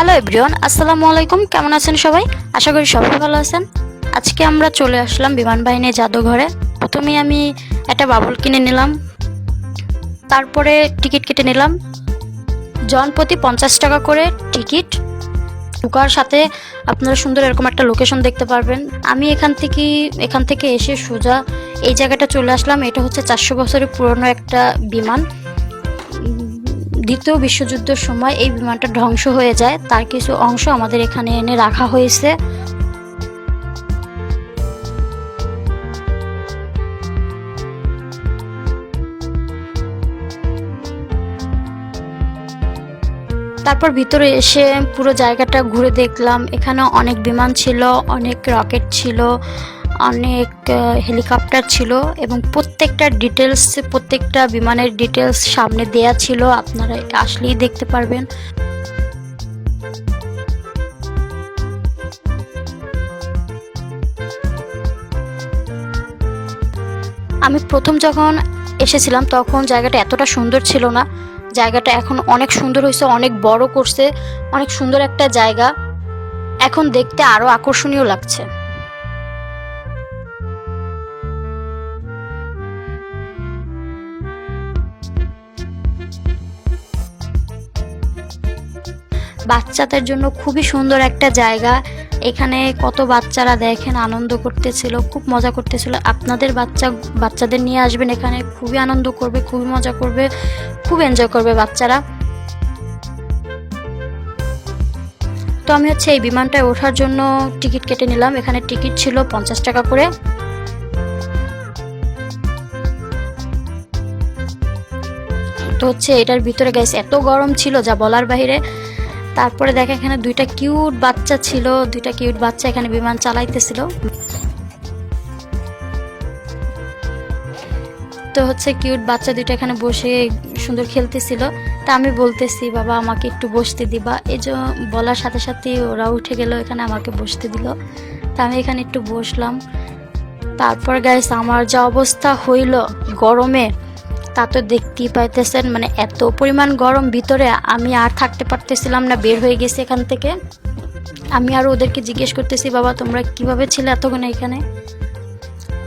Hello everyone আসসালামু আলাইকুম, কেমন আছেন সবাই? আশা করি সবাই ভালো আছেন। আজকে আমরা চলে আসলাম বিমান বাহিনী জাদুঘরে। প্রথমেই আমি একটা বাবুল কিনে নিলাম। তারপরে টিকিট কেটে নিলাম। জন প্রতি পঞ্চাশ টাকা করে টিকিট। ঢোকার সাথে আপনারা সুন্দর এরকম একটা লোকেশন দেখতে পারবেন। আমি এখান থেকে এখান থেকে এসে সোজা এই জায়গাটা চলে আসলাম। এটা হচ্ছে চারশো বছরের পুরনো একটা বিমান। দ্বিতীয় বিশ্বযুদ্ধের সময় এই বিমানটা ধ্বংস হয়ে যায়। তার কিছু অংশ আমাদের এখানে এনে রাখা হয়েছে। তারপর ভিতরে এসে পুরো জায়গাটা ঘুরে দেখলাম। এখানে অনেক বিমান ছিল, অনেক রকেট ছিল। অনেক হেলিকপ্টার ছিল এবং প্রত্যেকটা ডিটেলস প্রত্যেকটা বিমানের ডিটেলস সামনে দেয়া ছিল। আপনারা আসলেই দেখতে পারবেন। আমি প্রথম যখন এসেছিলাম, তখন জায়গাটা এতটা সুন্দর ছিল না। জায়গাটা এখন অনেক সুন্দর হয়েছে, অনেক বড় করছে, অনেক সুন্দর একটা জায়গা। এখন দেখতে আরও আকর্ষণীয় লাগছে। বাচ্চাদের জন্য খুবই সুন্দর একটা জায়গা। এখানে কত বাচ্চারা দেখেন, আনন্দ করতেছিল, খুব মজা করতেছিল। আপনাদের বাচ্চা, বাচ্চাদের নিয়ে আসবেন এখানে, খুবই আনন্দ করবে, খুবই মজা করবে, খুব এনজয় করবে বাচ্চারা। তো আমি হচ্ছে এই বিমানটায় ওঠার জন্য টিকিট কেটে নিলাম। এখানে টিকিট ছিল পঞ্চাশ টাকা করে। তো হচ্ছে এটার ভিতরে গ্যাস এত গরম ছিল যা বলার বাইরে তারপরে দেখে এখানে দুইটা কিউট বাচ্চা ছিল, দুইটা কিউট বাচ্চা এখানে বিমান চালাইতেছিল। তো হচ্ছে কিউট বাচ্চা দুইটা এখানে বসে সুন্দর খেলতেছিল। তা আমি বলতেছি, বাবা, আমাকে একটু বসতে দিবা। এই যে বলার সাথে সাথে ওরা উঠে গেল, এখানে আমাকে বসতে দিল। তা আমি এখানে একটু বসলাম। তারপর গাইস আমার যা অবস্থা হইল গরমে তা তো দেখতেই পাইতেছেন মানে এত পরিমাণ গরম ভিতরে আমি আর থাকতে পারতেছিলাম না, বের হয়ে গেছি এখান থেকে। আমি আর ওদেরকে জিজ্ঞেস করতেছি, বাবা, তোমরা কীভাবে ছিলে এতক্ষণ এখানে?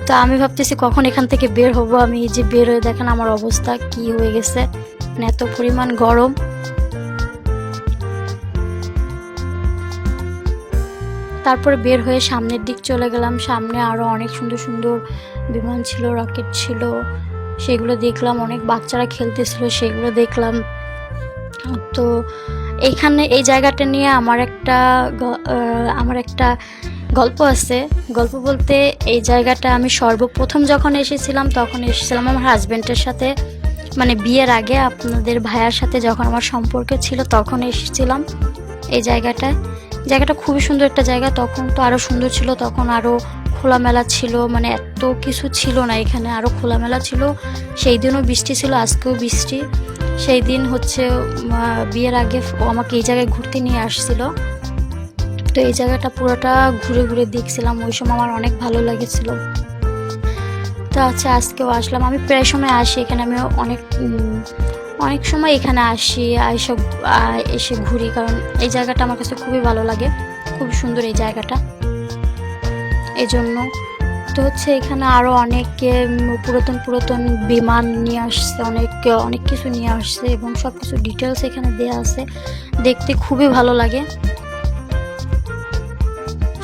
তা আমি ভাবতেছি, কখন এখান থেকে বের হব? আমি এই যে বের হয়ে দেখেন আমার অবস্থা, কি হয়ে গেছে। মানে এত পরিমাণ গরম। তারপরে বের হয়ে সামনের দিক চলে গেলাম। সামনে আরও অনেক সুন্দর সুন্দর বিমান ছিল, রকেট ছিল। সেগুলো দেখলাম, অনেক বাচ্চারা খেলতেছিল, সেগুলো দেখলাম। তো এইখানে এই জায়গাটা নিয়ে আমার একটা আমার একটা গল্প আছে। গল্প বলতে এই জায়গাটা আমি সর্বপ্রথম যখন এসেছিলাম, তখন এসেছিলাম আমার হাজব্যান্ডের সাথে। মানে বিয়ের আগে আপনাদের ভাইয়ার সাথে যখন আমার সম্পর্ক ছিল, তখন এসেছিলাম এই জায়গাটায়। জায়গাটা খুবই সুন্দর একটা জায়গা, তখন তো আরও সুন্দর ছিল, তখন আরও খোলামেলা ছিল মানে এত কিছু ছিল না এখানে আরও খোলামেলা ছিল। সেই দিনও বৃষ্টি ছিল, আজকেও বৃষ্টি। সেই দিন হচ্ছে বিয়ের আগে আমাকে এই জায়গায় ঘুরতে নিয়ে আসছিল। তো এই জায়গাটা পুরোটা ঘুরে ঘুরে দেখছিলাম, ওই সময় আমার অনেক ভালো লেগেছিল। তো আচ্ছা আজকেও আসলাম। আমি প্রায় সময় আসি এখানে আমি অনেক অনেক সময় এখানে আসি এসব এসে ঘুরি, কারণ এই জায়গাটা আমার কাছে খুবই ভালো লাগে। খুব সুন্দর এই জায়গাটা। এই জন্য তো হচ্ছে এখানে আরও অনেক পুরাতন পুরাতন বিমান নিয়ে আসছে অনেক অনেক কিছু নিয়ে আসছে এবং সব কিছু ডিটেলস এখানে দেওয়া আছে। দেখতে খুবই ভালো লাগে।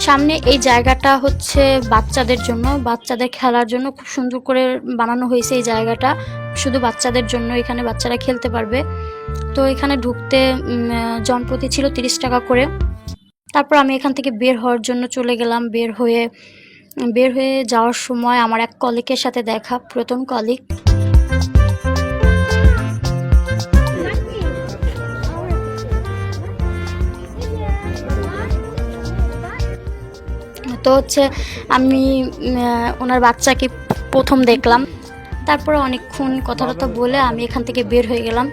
সামনে এই জায়গাটা হচ্ছে বাচ্চাদের জন্য, বাচ্চাদের খেলার জন্য খুব সুন্দর করে বানানো হয়েছে এই জায়গাটা। শুধু বাচ্চাদের জন্য, এখানে বাচ্চারা খেলতে পারবে। তো এখানে ঢুকতে জনপ্রতি ছিল তিরিশ টাকা করে। তারপর আমি এখান থেকে বের হওয়ার জন্য চলে গেলাম। বের হয়ে বের হয়ে যাওয়ার সময় আমার এক কলিকের সাথে দেখা, প্রথম কলিক তো হচ্ছে আমি ওনার বাচ্চাকে প্রথম দেখলাম। তারপরে অনেকক্ষণ কথা বলে আমি এখান থেকে বের হয়ে গেলাম।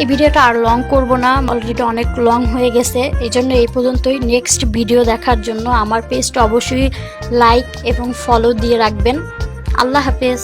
এই ভিডিওটা আর লং করব না অলরেডি অনেক লং হয়ে গেছে। এই জন্য এই পর্যন্তই নেক্সট ভিডিও দেখার জন্য আমার পেজটা অবশ্যই লাইক এবং ফলো দিয়ে রাখবেন। আল্লাহ হাফেজ।